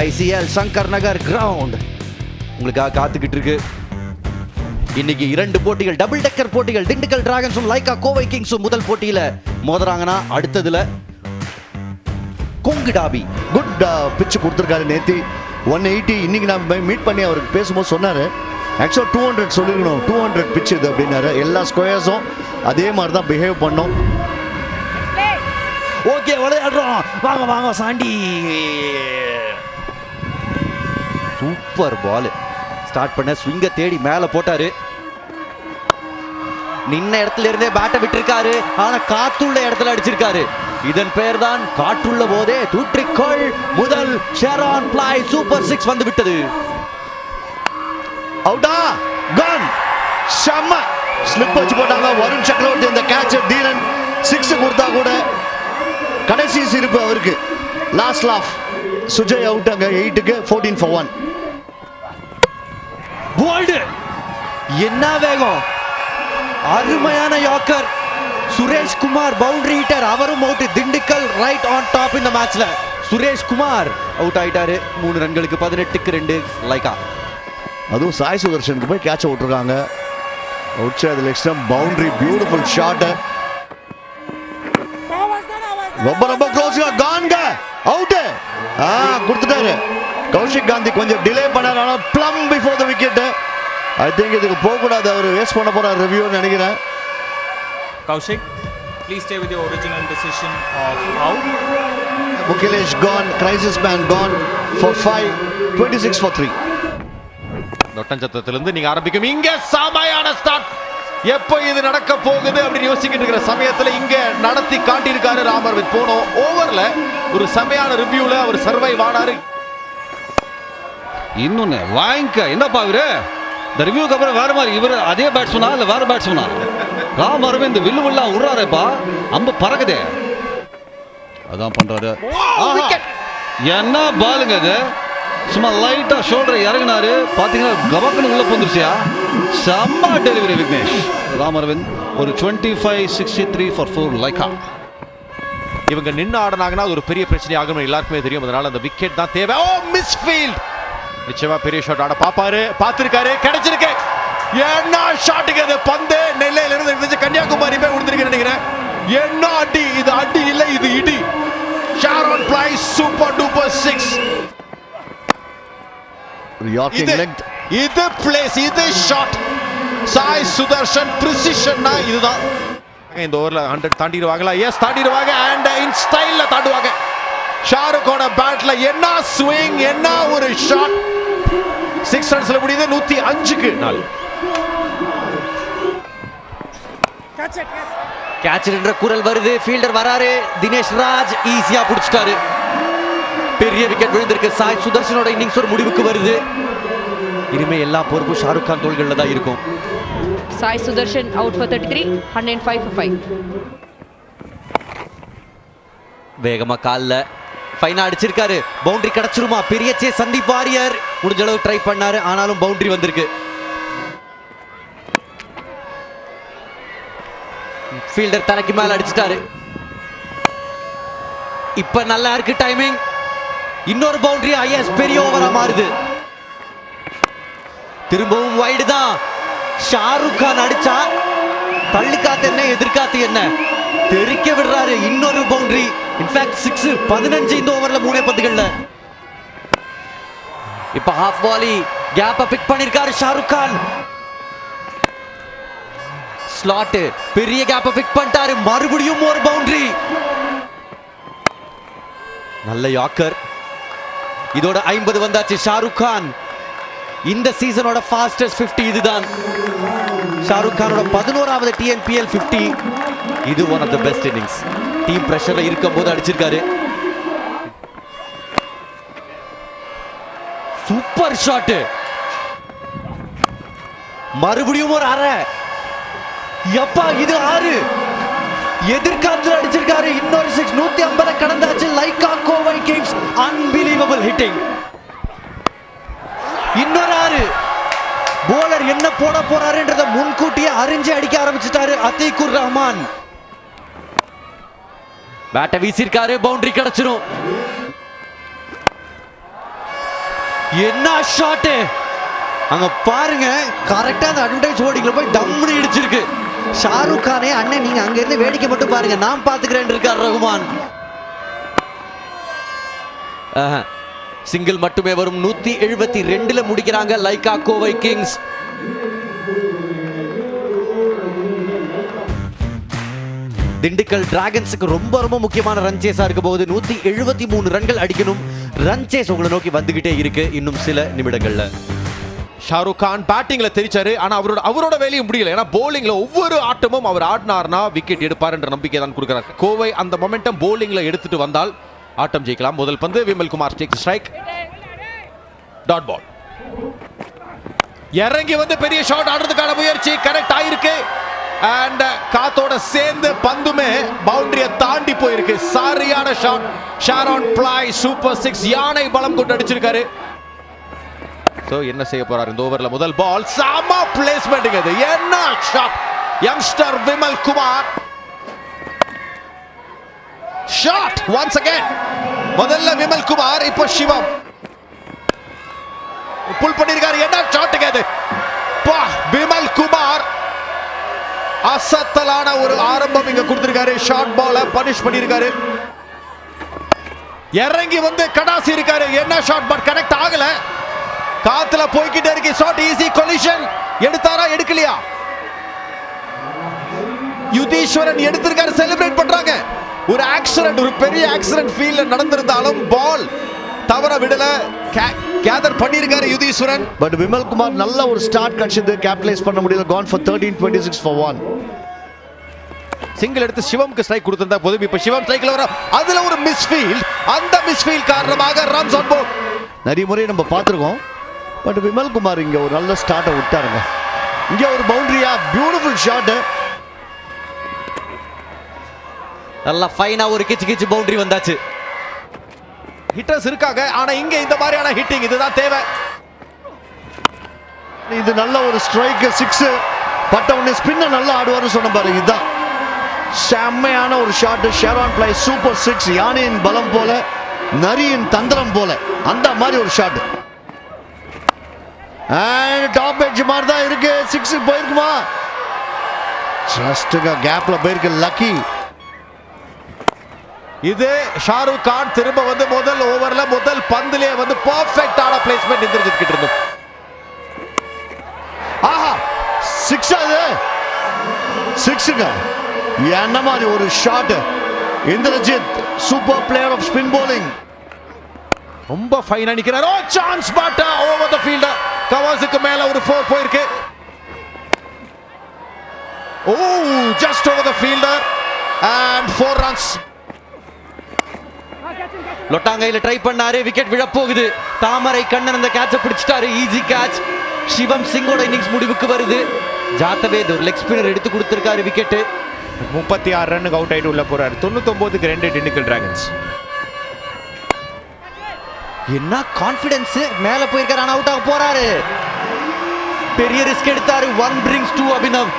ICL Shankar நகர் ground உங்களுக்காக காத்துக்கிட்டு இருக்கு இன்னைக்கு இரண்டு போட்டிகள் டபுள் டெக்கர் போட்டிகள் திண்டுக்கல் டிராகன்ஸும் லைக்கா கோவை கிங்ஸும் முதல் போட்டியில மோதுறாங்கன்னா அடுத்ததுல கொங்கு டாபி குட் பிச்சு கொடுத்துருக்காரு நேத்தி. ஒன் எயிட்டி இன்னைக்கு நான் மீட் பண்ணி அவருக்கு பேசும்போது சொன்னார். ஆக்சுவலாக டூ ஹண்ட்ரட் சொல்லிருக்கணும். டூ ஹண்ட்ரட் பிச் இது அப்படின்னாரு. எல்லா ஸ்கொயர்ஸும் அதே மாதிரி தான் பிஹேவ் பண்ணோம் ஓகே விளையாடுறோம். வாங்க வாங்க சாண்டி. சூப்பர் பால். ஸ்டார்ட் பண்ண ஸ்விங்கை தேடி மேலே போட்டாரு. நின்ன இடத்துல இருந்தே பேட்டை விட்டுருக்காரு. ஆனா காத்துள்ள இடத்துல அடிச்சிருக்காரு. இதன் பெயர் தான் காற்றுள்ள போதே தூற்றிக்கொள். முதல் ஷெரான் பிளாய் சூப்பர் சிக்ஸ் வந்து விட்டது. அவுட்டா கன் செம்ம. ஸ்லிப் வச்சு போட்டாங்க. வருண் சக்கரவர்த்தி இந்த கேட்ச் தீரன் சிக்ஸ் கொடுத்தா கூட கடைசி சிரிப்பு அவருக்கு. லாஸ்ட் லாஃப் சுஜய் அவுட் அங்க எயிட்டுக்கு ஃபோர்டீன் ஃபார் ஒன் போல்டு என்ன வேகம்? அருமையான yorker. Suresh Kumar boundary hitter அவரும் out Dindigul right on top இந்த மேட்ச்ல சுரேஷ் குமார் அவுட் ஆயிட்டாரு. மூணு ரன்களுக்கு பதினெட்டுக்கு ரெண்டு. லைக்கா அதுவும் சாய் சுதர்ஷனுக்கு போய் கேட்ச் விட்டுருக்காங்க outside leg stump boundary beautiful shot ரொம்ப ரொம்ப க்ளோஸ் கான்க அவுட் ஆ கொடுத்துட்டாரு. கௌஷிக் காந்தி கொஞ்சம் டிலே பண்ணாரு. ஆனால் plumb before the wicket I think இதுக்கு போகக்கூடாது. அவர் வேஸ்ட் பண்ண போறார் ரிவ்யூன்னு நினைக்கிறேன். Kaushik, please stay with your original decision of out. Mukilesh gone crisis man gone for five twenty six for three நொட்டஞ்சத்திலிருந்து நீங்க ஆரம்பிக்கும். இங்க செமையான ஸ்டார்ட் எப்போ இது நடக்க போகுது அப்படின்னு யோசிக்கிட்டு இருக்கிற சமயத்துல இங்க நடத்தி காட்டியிருக்காரு ராமர் வித் போனோம் ஓவர்ல ஒரு செமையான ரிவ்யூல அவர் சர்வைவ் ஆனாரு. இன்னொன்னு வாங்கிக்க என்னப்பா இவரு? இந்த ரிவ்யூக்கு அப்புறம் வேற மாதிரி இவர் அதே பேட்ஸ்மனா இல்ல வேற பேட்ஸ்மனா ராம் அரவிந்த் வில்லு வில்லா விடுறாருப்பா அம்பு பறக்குதே. அதான் பண்றாரு. ஆஹா. என்ன பாலுங்க இது? சும்மா லைட்டா ஷோல்டர் இறங்குனாரு. பாத்தீங்கன்னா கபக்குன்னு உள்ள போந்துருச்சியா செம்ம டெலிவரி விக்னேஷ். ராம் அரவிந்த் ஒரு twenty five sixty three for four Lyca இவங்க நின்று ஆடினாங்கன்னா அது ஒரு பெரிய பிரச்சனை ஆகும் எல்லாருக்குமே தெரியும். அதனால அந்த விக்கெட் தான் தேவை. ஓ மிஸ் ஃபீல்ட் நிச்சயமா பெரிய ஷாட் ஆட பாப்பாரு பார்த்திருக்காரு. கிடைச்சிருக்கு. என்ன ஷாட்டுக்கு அது பந்து நெல்லையில இருந்து இருந்துச்சு கன்னியாகுமரி போய் விழுந்திருக்கு நினைக்கிறேன். என்ன அடி? இது அடி இல்லை இது இடி. ஷாரோன் பிரைஸ் சூப்பர் டூப்பர் சிக்ஸ். இது பிளேஸ் இது ஷாட் சாய் சுதர்ஷன் பிரிசிஷன்னா இதுதான். இந்த ஓவர்ல ஹண்ட்ரட் தாண்டிடுவாங்களா? எஸ் தாண்டிடுவாங்க. அண்ட் இன் ஸ்டைல்ல தாண்டுவாங்க. ஷாருக்கோட பேட்ல என்ன ஸ்விங் என்ன ஒரு ஷாட் சிக்ஸ் ரன்ஸ்ல முடியுது. நூத்தி அஞ்சுக்கு நாலு. கேட்ச் என்ற குரல் வருது. ஃபீல்டர் வராரு. தினேஷ் ராஜ் ஈஸியா புடிச்சிட்டாரு. பெரிய விக்கெட் விழுந்திருக்கு. சாய் சுதர்ஷனோட இன்னிங்ஸ் ஒரு முடிவுக்கு வருது. இனிமே எல்லா பொறுப்பும் ஷாருக் கான் தோள்களில் தான் இருக்கும். Sai Sudarshan out for 33, 105 for 5. வேகமா கால்ல. ஃபைனா அடிச்சிருக்காரு. பவுண்டரி கிடைச்சிருமா? பெரிய சே சந்தீப் வாரியர். முடிஞ்ச அளவு ட்ரை பண்ணாரு. ஆனாலும் பவுண்டரி வந்திருக்கு. ஃபீல்டர் தலைக்கு மேல அடிச்சிட்டாரு. இப்ப நல்லா இருக்கு டைமிங் இன்னொரு பவுண்டரி ஐஎஸ் பெரிய ஓவரா மாறுது. திரும்பவும் வைடு தான். ஷாருக் கான் அடிச்சா தள்ளி காத்து என்ன எதிர்காத்து என்ன? தெறிக்க விடுறாரு. இன்னொரு பவுண்டரி இன்ஃபேக்ட் சிக்ஸ் பதினஞ்சு இந்த ஓவர்ல மூணே பந்துகள்ல. இப்ப ஹாஃப் வாலி கேப்ப பிக் பண்ணிருக்காரு ஷாருக் கான். ஸ்லாட் பெரிய கேப்ப பிக் பண்ணிட்டாரு. மறுபடியும் ஒரு பவுண்டரி நல்ல யாக்கர். இதோட ஐம்பது வந்தாச்சு ஷாருக் கான். இந்த சீசனோட ஃபாஸ்டஸ்ட் 50 இதுதான். ஷாருக் கானோட பதினோராவது டிஎன்பிஎல் 50 இது one of the best innings team ப்ரெஷர்ல இருக்கும் போது அடிச்சிருக்காரு. சூப்பர் ஷாட் மறுபடியும் ஒரு அரை. எப்பா இது ஆறு. எதிர்காலத்தில் அடிச்சிருக்காரு இன்னொரு சிக்ஸ் நூத்தி ஐம்பது கடந்தாச்சு. Lyca Kovai Kings unbelievable hitting இன்னொரு ஆறு. போலர் என்ன போட போறாருன்றத முன்கூட்டியே அறிஞ்சு அடிக்க ஆரம்பிச்சிட்டாரு அத்தீக்குர் ரஹ்மான். பேட்டை வீசியிருக்காரு. பவுண்டரி கிடைச்சிரும். என்ன ஷாட்டு அங்க பாருங்க கரெக்டா அந்த அட்வர்டைஸ் ஓடிங்ல போய் டம்னு இடிச்சிருக்கு. ஷாருக் கானே அண்ணன் நீங்க அங்க இருந்து வேடிக்கை மட்டும் பாருங்க. நான் பாத்துக்கிறேன் இருக்கார் ரகுமான். சிங்கிள் மட்டுமே வரும். நூத்தி எழுபத்தி ரெண்டுல முடிக்கிறாங்க லைகா கோவை கிங்ஸ். திண்டுக்கல் டிராகன்ஸுக்கு ரொம்ப ரொம்ப முக்கியமான ரன் சேஸாக இருக்க போகுது. நூத்தி எழுபத்தி மூணு ரன்கள் அடிக்கணும். ரன் சேஸ் உங்களை நோக்கி வந்துகிட்டே இருக்கு இன்னும் சில நிமிடங்கள்ல. ஷாருக் கான் பேட்டிங்ல தெரிச்சாரு. ஆனா அவரோட அவரோட வேலையும் முடியல. ஏன்னா bowlingல ஒவ்வொரு ஆட்டமும் அவர் ஆடினார்னா விக்கெட் எடுப்பார் என்ற நம்பிக்கை தான் கொடுக்கிறார். கோவை அந்த மொமெண்டம் bowlingல எடுத்துட்டு வந்தால் ஆட்டம் ஜெயிக்கலாம். முதல் பந்து Vimal Kumar take strike dot ball இறங்கி வந்து பெரிய ஷாட் ஆடுறதுக்கான முயற்சி. கரெக்ட் ஆயிருக்கு. அண்ட் காத்தோட சேர்ந்து பந்துமே பவுண்டரியை தாண்டி போயிருக்கு. சாரியான ஷாட் ஷாரான் பிளாய் சூப்பர் சிக்ஸ் யானை பலம் கொண்டு அடிச்சிருக்காரு. சோ என்ன செய்ய போறாரு? இந்த ஓவர்ல முதல் பால் சாம பிளேஸ்மெண்ட் இது. என்ன shot youngster Vimal Kumar shot once again முதல்ல விமல் குமார் இப்போ சிவம் புல் பண்ணிருக்காரு. என்ன ஷாட்டுங்க அது பா விமல் குமார் அசத்தலான ஒரு ஆரம்பம் இங்க கொடுத்திருக்காரு. ஷார்ட் பால பனிஷ் பண்ணிருக்காரு இறங்கி வந்து கடாசி இருக்காரு. என்ன ஷார்ட் பால் கனெக்ட் ஆகல. காத்துல போய்கிட்டே இருக்கு. ஷார்ட் ஈஸி கொலிஷன் எடுத்தாரா எடுக்கலையா? யுதீஸ்வரன் எடுத்திருக்காரு. செலிப்ரேட் பண்றாங்க. ஒரு ஆக்சிடென்ட் ஒரு பெரிய ஆக்சிடென்ட் ஃபீல்ட்ல நடந்திருந்தாலும் பால் தவற விடல. கேதர் பண்ணிருக்காரு யுதீஸ்வரன். பட் விமல் குமார் நல்ல ஒரு ஸ்டார்ட் கிடைச்சது. கேபிட்டலைஸ் பண்ண முடியல. Gone for thirteen twenty six for one single எடுத்து சிவம்க்கு ஸ்ட்ரைக் கொடுத்திருந்தா போதும். இப்ப சிவம் ஸ்ட்ரைக்ல வர அதுல ஒரு மிஸ்ஃபீல்ட் அந்த மிஸ்ஃபீல்ட் காரணமாக ரன்ஸ் ஆன் போர்ட் நிறைய முறை நம்ம பார்த்துருக்கோம். பட் விமல் குமார் இங்க ஒரு நல்ல ஸ்டார்ட்டை விட்டாருங்க. இங்க ஒரு பவுண்டரியா பியூட்டிஃபுல் ஷாட் நல்லா ஃபைனா ஒரு கிச்சு கிச்சு பவுண்டரி வந்தாச்சு. ஹிட்டர்ஸ் இருக்காங்க. ஆனா இங்க இந்த மாதிரியான ஹிட்டிங் இதுதான் தேவை. இது நல்ல ஒரு ஸ்ட்ரைக் சிக்ஸ் பட்ட உடனே ஸ்பின்ன நல்லா ஆடுவார்னு சொன்ன பாரு இதுதான் செம்மையான ஒரு shot Sharon fly super six யானையின் பலம் போல நரியின் தந்திரம் போல அந்த மாதிரி ஒரு ஷாட் டாப் எட்ஜ் மாதிரி தான் இருக்கு. சிக்ஸ் போயிருக்குமா? ஜஸ்ட்டுங்க கேப்ல போயிருக்கு லக்கி இது ஷாருக் கான் திரும்ப வந்து முதல் ஓவர்ல முதல் பந்திலே வந்து பர்ஃபெக்டான பிளேஸ்மெண்ட் இந்திரஜித் கிட்ட ஆஹா சிக்ஸ் அது சிக்ஸுங்க என்ன மாதிரி ஒரு shot Indrajith super player off spin bowling ரொம்ப ஃபைன் அடிக்கிறார் ஓ சான்ஸ் பாட்டா ஓவர் த ஃபீல்டர் கவர்ஸுக்கு மேல ஒரு ஃபோர் போயிருக்கு. ஓ just over the fielder and four runs லொட்டாங்கையில try பண்ணாரு. விக்கெட் விழ போகுது தாமரை கண்ணன் அந்த கேட்ச பிடிச்சிட்டாரு. ஈஸி கேட்ச் சிவம் சிங்கோட இன்னிங்ஸ் முடிவுக்கு வருது. ஜாத்தவேத் ஒரு லெக் ஸ்பின்னர் எடுத்து கொடுத்திருக்காரு விக்கெட் முப்பத்தி ஆறு ரன்னுக்கு அவுட் ஆயிட்டு உள்ள போறாரு. தொண்ணூத்தொன்பதுக்கு ரெண்டு டிண்டுக்கல் டிராகன்ஸ் என்ன கான்பிடன்ஸ் மேல போயிருக்காரு ஆனா அவுட் ஆக போறாரு. பெரிய ரிஸ்க் எடுத்தாரு. ஒன் பிரிங்ஸ் டூ அபினவ்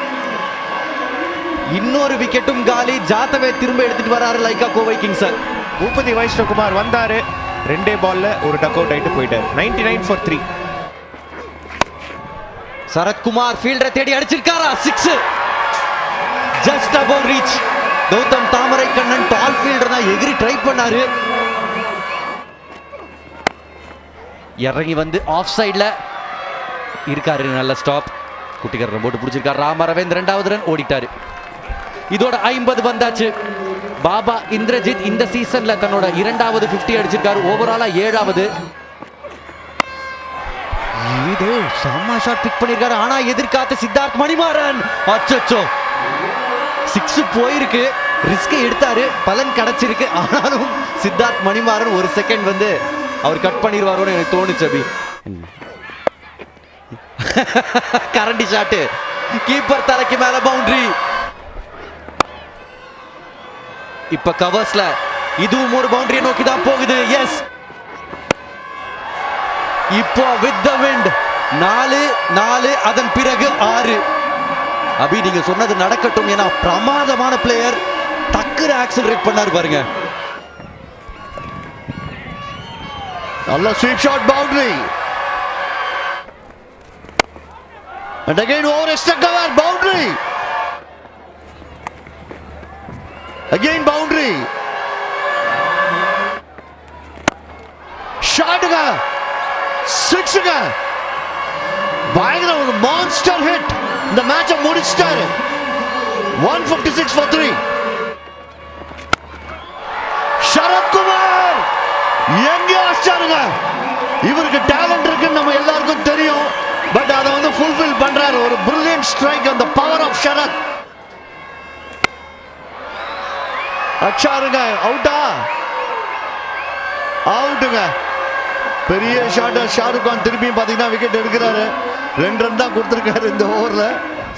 இன்னொரு விக்கெட்டும் காலி. ஜாத்தவே திரும்ப எடுத்துட்டு வராரு லைக்கா கோவை கிங்ஸ். பூபதி வைஷ்ணகுமார் வந்தாரு. ரெண்டே பால்ல ஒரு டக் அவுட் ஆயிட்டு போயிட்டார். Ninety nine for three Sarathkumar ஃபீல்டரை தேடி அடிச்சிருக்காரா? Six just above reach Gautham Thamarai Kannan tall fielder தான் எகிரி ட்ரை பண்ணாரு. இறங்கி வந்து ஆஃப் சைடில் இருக்காரு. நல்ல ஸ்டாப் குட்டிக்காரன் போட்டு பிடிச்சிருக்காரு. ராம ரவீந்திர ரெண்டாவது ரன் ஓடிட்டாரு. இதோட ஐம்பது வந்தாச்சு. பாபா இந்திரஜித் இந்த சீசன்ல தன்னோட இரண்டாவது 50 அடிச்சிருக்காரு. ஓவராலா ஏழாவது. இது செம்ம ஷாட் பிக் பண்ணிருக்காரு. ஆனா எதிர்காத்து சித்தார்த் மணிமாறன். அச்சோ சிக்ஸ் போயிருக்கு. ரிஸ்கை எடுத்தாரு. பலன் கிடைச்சிருக்கு. ஆனாலும் சித்தார்த் மணிமாறன் ஒரு செகண்ட் வந்து அவர் கட் பண்ணிடுவாரோன்னு எனக்கு தோணுச்சு அபி. கரண்டி ஷாட்டு கீப்பர் தலைக்கு மேல பவுண்டரி இப்ப கவர்ஸ்ல இதுவும் ஒரு பவுண்டரியை நோக்கி தான் போகுது. எஸ் இப்போ வித் த விண்ட் நாலு நாலு அதன் பிறகு ஆறு. அபி நீங்க சொன்னது நடக்கட்டும் ஏன்னா பிரமாதமான பிளேயர் டக்குரு ஆக்சலரேட் பண்ணாரு பாருங்க. நல்ல sweep shot boundary and again over extra cover boundary Again boundary. ஷாட்டுங்க சிக்ஸுங்க பயங்கர ஒரு மான்ஸ்டர் ஹிட் இந்த மேட்சை முடிச்சிட்டாரு. One fifty six for three Sarathkumar! எங்க ஆச்சாருங்க? இவருக்கு டேலண்ட் இருக்குன்னு நம்ம எல்லாருக்கும் தெரியும். பட் அதை வந்து ஃபுல்ஃபில் பண்றாரு. ஒரு பிரில்லியன்ட் ஸ்ட்ரைக் அந்த பவர் ஆஃப் ஷரத் அச்சாருங்க அவுட்டா? அவுட்டுங்க. பெரிய ஷாட் ஷாருக் கான் திருப்பியும் பாத்தீங்கன்னா விக்கெட் எடுக்கிறாரு. ரெண்டு ரன் தான் கொடுத்துருக்காரு இந்த ஓவர்ல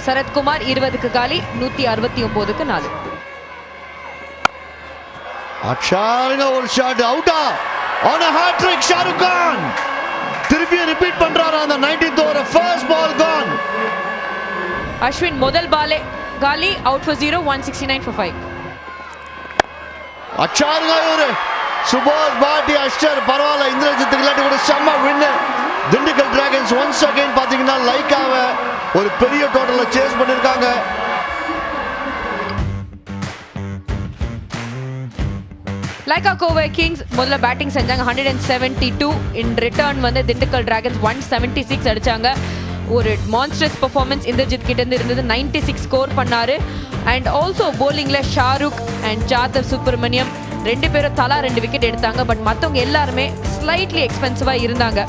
சரத்குமார் இருபதுக்கு காலி நூத்தி அறுபத்தி ஒன்பதுக்கு நாலு. அச்சாருங்க ஒரு ஷாட் அவுட்டா? On a hattrick Shahrukh Khan. திருப்பியும் ரிப்பீட் பண்றாரு அந்த 19th over first ball Khan Ashwin முதல் பாலே காலி out for zero one sixty nine for five அச்சாருங்க இவரு சுபாஷ் பாட்டி அஷ்டர் பரவாயில்ல இந்திரஜித் இல்லாட்டி கூட செம்ம win Dindigul Dragons once again பாத்தீங்கன்னா லைக்காவை ஒரு பெரிய டோட்டலில் சேஸ் பண்ணிருக்காங்க லைகா கோவை கிங்ஸ் முதல்ல பேட்டிங் செஞ்சாங்க hundred and seventy two in return வந்து Dindigul Dragons one seventy six அடிச்சாங்க. ஒரு மான்ஸ்டர்ஸ் பர்ஃபார்மன்ஸ் இந்திரஜித் கிட்ட இருந்து இருந்தது நைன்டி சிக்ஸ் ஸ்கோர் பண்ணாரு. அண்ட் ஆல்சோ bowlingல ஷாருக் அண்ட் ஜாதவ் சுப்பிரமணியம் ரெண்டு பேரும் தலா ரெண்டு விக்கெட் எடுத்தாங்க. பட் மற்றவங்க எல்லாருமே ஸ்லைட்லி எக்ஸ்பென்சிவாக இருந்தாங்க.